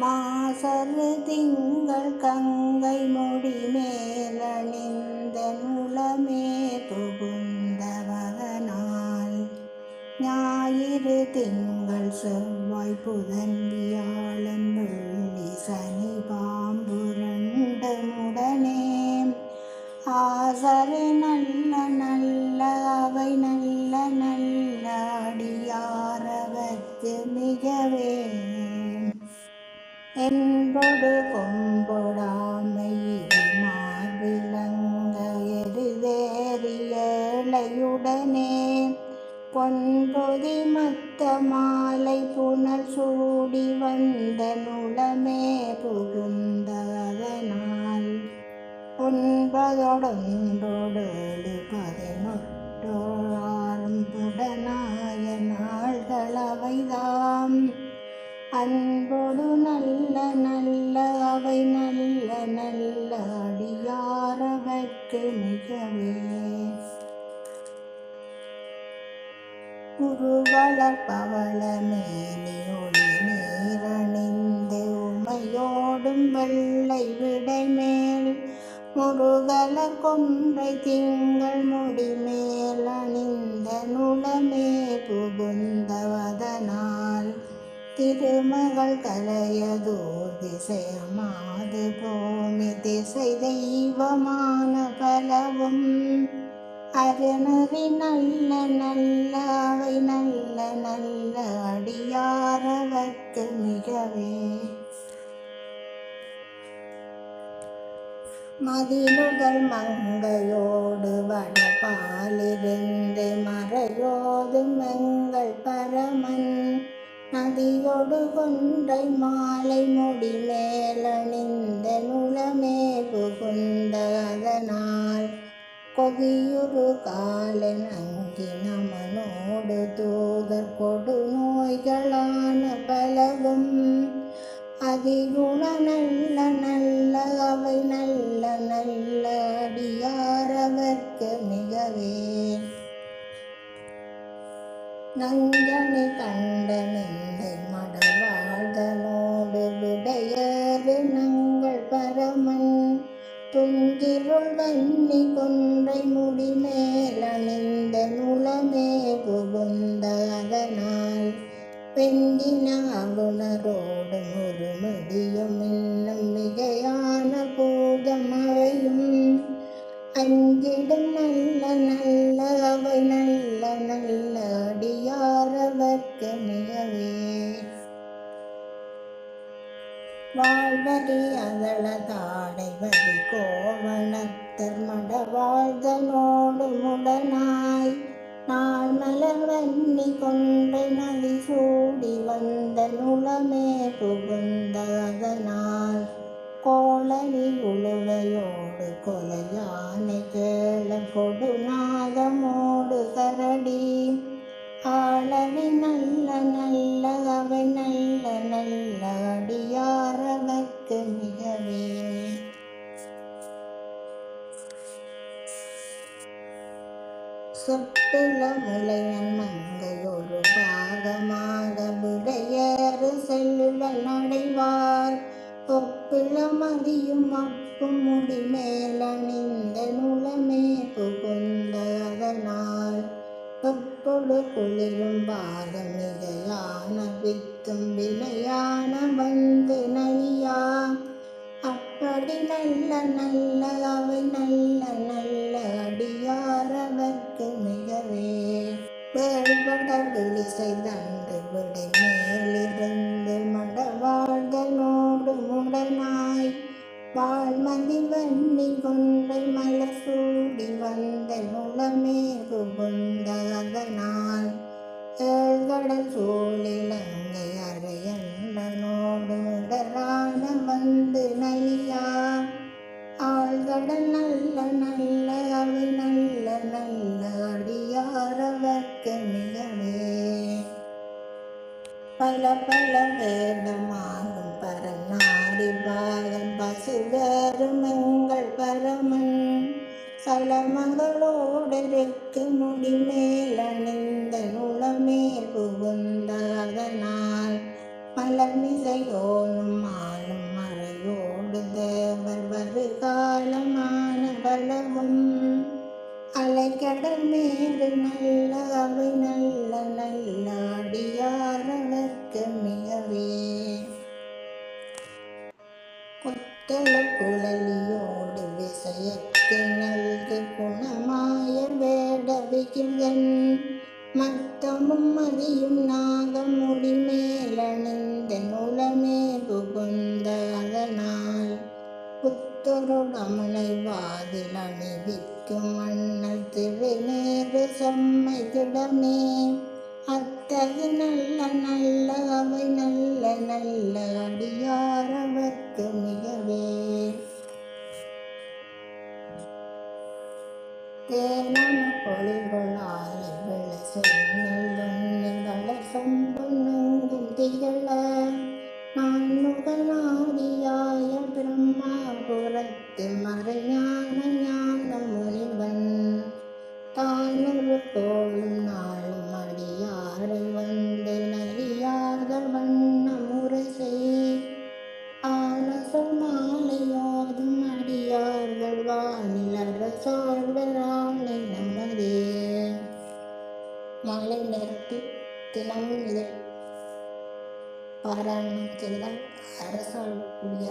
மாசரு திங்கள் கங்கை முடி மேலணிந்த நுளமே புகுந்தவதனால் ஞாயிறு திங்கள் செவ்வாய் புதன் வியாழன் வெள்ளி சனி பாம்பு ரெண்டு முடனே ஆசரு நல்ல நல்ல அவை நல்ல நல்ல அடியாரவர்க்கு மிகவே என்பொடு கொம்பொடாமை மார்பிலங்க எருதேறியலையுடனே பொன்பொதி மத்த மாலை புனல் சூடி வந்த நுளமே புகுந்த அதனால் பதினொட்டோ அடியாரவர்க்கு மிகவே உருவளப்பவள மேனி ஒளி நீரணிந்து உமையோடும் வெள்ளை விடைமேல் முருகலர் கொன்றை திங்கள் முடி மேல் அணிந்த நுளமே புகுந்தவதனால் திருமகள் கலையதோர் திசையமாது பூமி திசை தெய்வமான பலவும். அருணறி நல்ல நல்ல அவை நல்ல நல்ல அடியாரவர்க்கு மிகவே. மதிலுகள் மங்கையோடு வடபாலிருந்து மறையோதும் எங்கள் பரமன். நதியொடு கொன்றை மாலை முடி மேலணிந்த நுளமே புகுந்ததனால் கொகியுரு காலன் அங்கி நமனோடு தூதர் கொடு நோய்களான பலவும் அதிகுண நல்ல நல்ல அவை நல்ல நல்ல அடியாரவர்க்கு மிகவே. நஞ்சனை கண்டனன் துஞ்சிருள் வன்னி கொன்றை முடி மேலணிந்த நுளமே புகுந்த அதனால் பெண்டின அகுணரோடு வாழ்வரி அகல தாடைவரி கோவணத்தர் மட வாழ்தனோடு முடனாய் நாள் மலர் வன்னி கொன்றை நதி சூடி வந்த நுளமே புகுந்த அதனால் கோளரி உழுவையோடு கொலையானை கேள கொடுநாதமோடு கரடி ஆளவி சொட்டுல முளையன் மங்கையொரு பாகமாக விடையறு செல்வன் அடைவார் ஒப்பிள மதியும் அப்பும் முடி மேலணிந்த நுளமே புகுந்த அதனால். தொப்பொடு குளிரும் பாதம் மிகையான வித்தும் விலையான வந்து நலியா அப்படி நல்ல நல்ல அவை நல்ல நல்ல வேறுபட விழி செய்தன்று விடை மேலிருந்து மடவாழ்தனோடு முடனாய் வாழ்மதி வன்னி கொன்றை மலர் சூடி வந்த நுளமே புகுந்த அதனால் ஏழ்கடல் சூழிலங்கை அரையண்டனோடு இடரான வந்து நலியா ஆழ்கடல் நல்ல நல்ல அவை நல்ல நல்ல அடியாரவர்க்கு நீ பல பல வேதமாகும் பரநாடி பாகம் பசுவரும் எங்கள் பரமன். சலமகளோடு இருக்கு முடி மேல் அணிந்த நுளமே புகுந்த மலர்மிசையோனும் ஆளும் மறையோடு தேவர் வருகாலமான பலவும். அலைக்கடல் மேடு நல்ல அவை நல்ல நல்ல அடியாரவர்க்கு கொத்தள குழலியோடு விசையத்து நல்கு குணமாய வேட விகிதன் மத்தமும் மதியும் நாகமுடி மேலணிந்த நுலமே புகுந்த அதனால் புத்தருடமனை வாதில் அணிவிக்கும் மன்னல் திருநேறு செம்மை திடமே அத்தகு நல்ல நல்ல அவை நல்ல நல்ல அடியார் அவர்க்கு மிகவே. தேனம் பொழிகொளாலை விளசை நெல்லுண்ணி வளர் திகழ. நான் முகநாதியாய பிரம்மா புறத்து மறையான காலை நேரத்தில் தினமும் இதை பாராயணம் செய்தால் அரசாளக்கூடிய